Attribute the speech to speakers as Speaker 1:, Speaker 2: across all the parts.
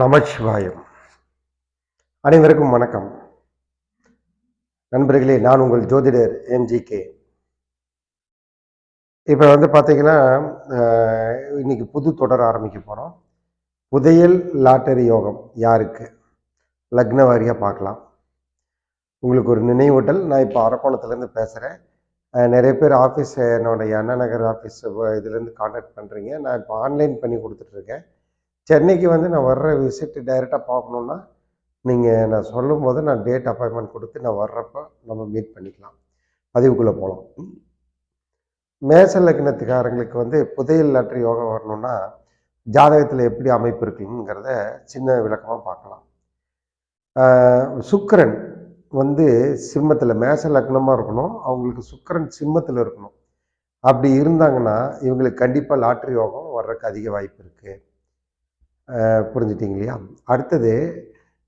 Speaker 1: நமச்சிவாயம். அனைவருக்கும் வணக்கம். நண்பர்களே நான் உங்கள் ஜோதிடர் எம்ஜிகே இப்போ வந்து பார்த்தீங்கன்னா இன்னைக்கு புது தொடர் ஆரம்பிக்க போகிறோம் புதையல் லாட்டரி யோகம் யாருக்கு? லக்ன வாரியாக பார்க்கலாம் உங்களுக்கு ஒரு நினைவூட்டல். நான் இப்போ அரக்கோணத்துலேருந்து பேசுகிறேன் நிறைய பேர் ஆஃபீஸ் என்னோடய அண்ணா நகர் ஆஃபீஸ் இதுலேருந்து காண்டாக்ட் பண்ணுறீங்க நான் இப்போ ஆன்லைன் பண்ணி கொடுத்துட்ருக்கேன் சென்னைக்கு வந்து நான் வர்ற விசிட் டைரெக்டாக பார்க்கணுன்னா நீங்கள் நான் சொல்லும் போது நான் டேட் அப்பாயின்மெண்ட் கொடுத்து நான் வர்றப்போ நம்ம மீட் பண்ணிக்கலாம். பதிவுக்குள்ளே போகலாம் மேச லக்னத்துக்காரங்களுக்கு வந்து புதையல் லட்டு யோகம் வரணும்னா ஜாதகத்தில் எப்படி அமைப்பு இருக்குங்கிறத சின்ன விளக்கமாக பார்க்கலாம். சுக்கரன் வந்து சிம்மத்தில் மேச லக்னமாக இருக்கணும். அவங்களுக்கு சுக்கரன் சிம்மத்தில் இருக்கணும். அப்படி இருந்தாங்கன்னா இவங்களுக்கு கண்டிப்பாக லாட்ரி யோகம் வர்றதுக்கு அதிக வாய்ப்பு இருக்குது புரிஞ்சுட்டீங்க இல்லையா? அடுத்தது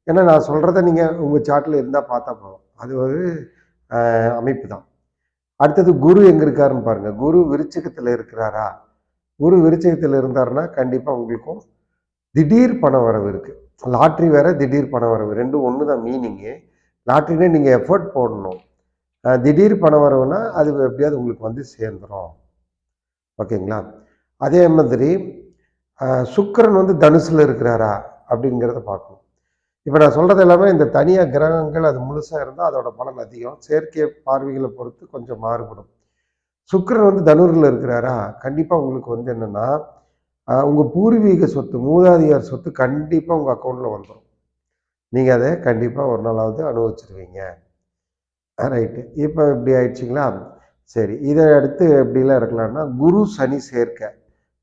Speaker 1: ஏன்னா நான் சொல்கிறத நீங்கள் உங்கள் சார்ட்டில் இருந்தால் பார்த்தா போதும். அது ஒரு அமைப்பு தான். அடுத்தது குரு எங்கே இருக்காருன்னு பாருங்கள் குரு விருச்சகத்தில் இருக்கிறாரா? குரு விருச்சகத்தில் இருந்தாருன்னா கண்டிப்பாக உங்களுக்கும் திடீர் பண வரவு இருக்குது லாட்ரி வேற திடீர் பண வரவு. ரெண்டும் ஒன்று தான் மீனிங்கு. லாட்ரினே நீங்கள் எஃபர்ட் போடணும். திடீர் பண வரவுனா அது எப்படியாவது உங்களுக்கு வந்து சேர்ந்துடும் ஓகேங்களா? அதே மாதிரி சுக்கிரன் வந்து தனுசில் இருக்கிறாரா அப்படிங்கிறத பார்க்கணும். இப்போ நான் சொல்கிறது எல்லாமே இந்த தனியாக கிரகங்கள் அது முழுசாக இருந்தால் அதோட பலன் அதிகம். செயற்கை பார்வைகளை பொறுத்து கொஞ்சம் மாறுபடும். சுக்கரன் வந்து தனுரில் இருக்கிறாரா? கண்டிப்பாக உங்களுக்கு வந்து என்னென்னா உங்கள் பூர்வீக சொத்து மூதாதிகார் சொத்து கண்டிப்பாக உங்கள் அக்கௌண்ட்டில் வந்துடும் நீங்கள் அதை கண்டிப்பாக ஒரு நாளாவது அனுபவிச்சிருவீங்க. ரைட்டு இப்போ இப்படி ஆயிடுச்சிங்களா? சரி இதை அடுத்து எப்படிலாம் இருக்கலாம்னா குரு சனி சேர்க்கை.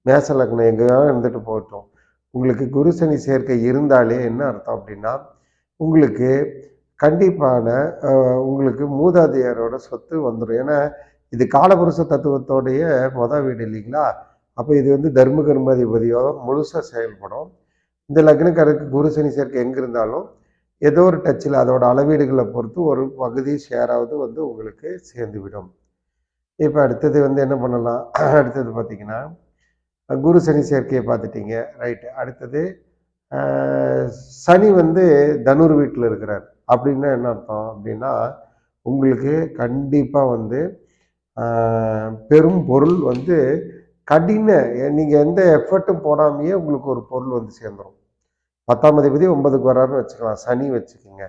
Speaker 1: மேச லக்னம் எங்கேயோ இருந்துட்டு போகட்டும். உங்களுக்கு குரு சனி சேர்க்கை இருந்தாலே என்ன அர்த்தம் அப்படின்னா உங்களுக்கு கண்டிப்பான உங்களுக்கு மூதாதையரோட சொத்து வந்துடும் ஏன்னா இது காலபுருஷ தத்துவத்தோடைய மொத வீடு இல்லைங்களா? அப்போ இது வந்து தர்ம கர்மாதிபதியோ முழுசாக செயல்படும். இந்த லக்னக்காரருக்கு குரு சனி சேர்க்கை எங்கே இருந்தாலும் ஏதோ ஒரு டச்சில் அதோட அளவீடுகளை பொறுத்து ஒரு பகுதி ஷேராவது வந்து உங்களுக்கு சேர்ந்து விடும் இப்போ அடுத்தது வந்து என்ன பண்ணலாம்? அடுத்தது பார்த்தீங்கன்னா குரு சனி சேர்க்கையை பார்த்துட்டீங்க. ரைட்டு அடுத்தது சனி வந்து தனுர் வீட்டில் இருக்கிறார். அப்படின்னா என்ன அர்த்தம்? அப்படின்னா உங்களுக்கு கண்டிப்பாக வந்து பெரும் பொருள் வந்து கடின நீங்கள் எந்த எஃபர்ட்டும் போடாமையே உங்களுக்கு ஒரு பொருள் வந்து சேர்ந்துடும் பத்தாம் அதிபதி ஒன்பதுக்கு வராருன்னு வச்சுக்கலாம். சனி வச்சுக்கோங்க.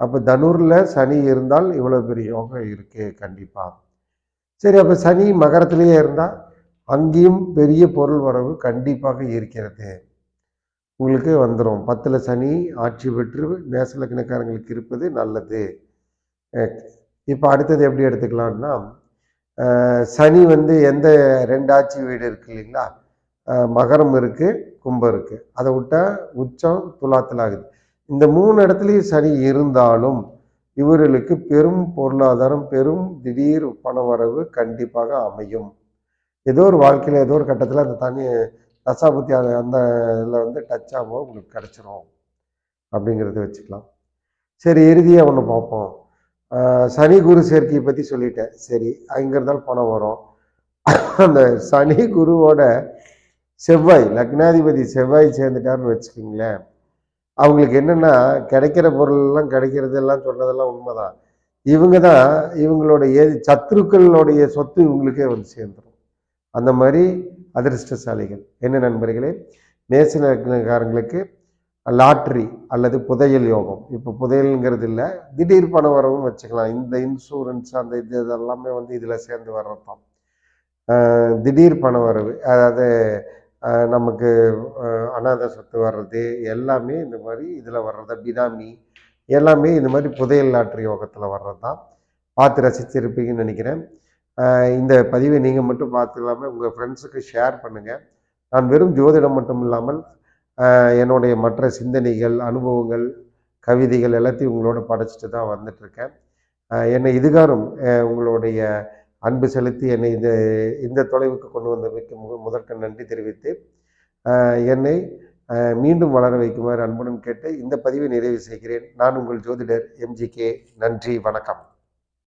Speaker 1: அப்போ தனுரில் சனி இருந்தால் இவ்வளோ பெரிய யோகம் இருக்குது கண்டிப்பாக சரி அப்போ சனி மகரத்திலேயே இருந்தால் அங்கேயும் பெரிய பொருள் வரவு கண்டிப்பாக இருக்கிறது. உங்களுக்கு வந்துடும் பத்தில் சனி ஆட்சி பெற்று மேச கிணக்காரங்களுக்கு இருப்பது நல்லது. இப்போ அடுத்தது எப்படி எடுத்துக்கலாம்னா சனி வந்து எந்த ரெண்டு ஆட்சி வீடு இருக்கு இல்லைங்களா? மகரம் இருக்குது கும்பம் இருக்குது அதை விட்டால் உச்சம் துலாத்தில் ஆகுது. இந்த மூணு இடத்துலையும் சனி இருந்தாலும் இவர்களுக்கு பெரும் பொருளாதாரம் பெரும் திடீர் பணவரவு கண்டிப்பாக அமையும். ஏதோ ஒரு வாழ்க்கையில் ஏதோ ஒரு கட்டத்தில் அந்த தனி தசாபுத்தி அந்த அந்த இதில் வந்து டச் ஆகும் உங்களுக்கு கிடச்சிரும் அப்படிங்கிறத வச்சுக்கலாம். சரி இறுதியாக ஒன்று பார்ப்போம். சனி குரு சேர்க்கையை பற்றி சொல்லிட்டேன். சரி அங்கே இருந்தாலும் பணம் வரும். அந்த சனி குருவோட செவ்வாய் லக்னாதிபதி செவ்வாய் சேர்ந்துட்டாருன்னு வச்சுக்கிங்களேன். அவங்களுக்கு என்னென்னா கிடைக்கிற பொருளெல்லாம் கிடைக்கிறதெல்லாம் சொன்னதெல்லாம் உண்மைதான். இவங்க தான் இவங்களோட ஏது சத்துருக்களுடைய சொத்து இவங்களுக்கே வந்து சேர்ந்துடும் அந்த மாதிரி அதிர்ஷ்டசாலிகள். என்ன நண்பர்களே? மேசினக்காரங்களுக்கு லாட்ரி அல்லது புதையல் யோகம். இப்போ புதையல்ங்கிறது இல்லை திடீர் பண வரவும் வச்சுக்கலாம். இந்த இன்சூரன்ஸ் அந்த இது இதெல்லாமே வந்து இதில் சேர்ந்து வர்றது தான் திடீர் பண வரவு அதாவது நமக்கு ஆஹ் அனாதை சொத்து வர்றது எல்லாமே இந்த மாதிரி இதில் வர்றது பினாமி எல்லாமே இந்த மாதிரி புதையல் லாட்ரி யோகத்தில் வர்றது தான் பார்த்து ரசிச்சிருப்பீங்கன்னு நினைக்கிறேன். இந்த பதிவை நீங்கள் மட்டும் பார்த்து இல்லாமல் உங்கள் ஃப்ரெண்ட்ஸுக்கு ஷேர் பண்ணுங்கள் நான் வெறும் ஜோதிடம் மட்டும் இல்லாமல் என்னுடைய மற்ற சிந்தனைகள் அனுபவங்கள் கவிதைகள் எல்லாத்தையும் உங்களோட படைச்சிட்டு தான் வந்துட்டுருக்கேன். என்னை இதுகாரம் உங்களுடைய அன்பு செலுத்தி என்னை இந்த இந்த தொலைவுக்கு கொண்டு வந்தமைக்கு முதற்க நன்றி தெரிவித்து என்னை மீண்டும் வளர வைக்குமாறு அன்புடன் கேட்டு இந்த பதிவை நிறைவு செய்கிறேன். நான் உங்கள் ஜோதிடர் எம்ஜிகே நன்றி வணக்கம்.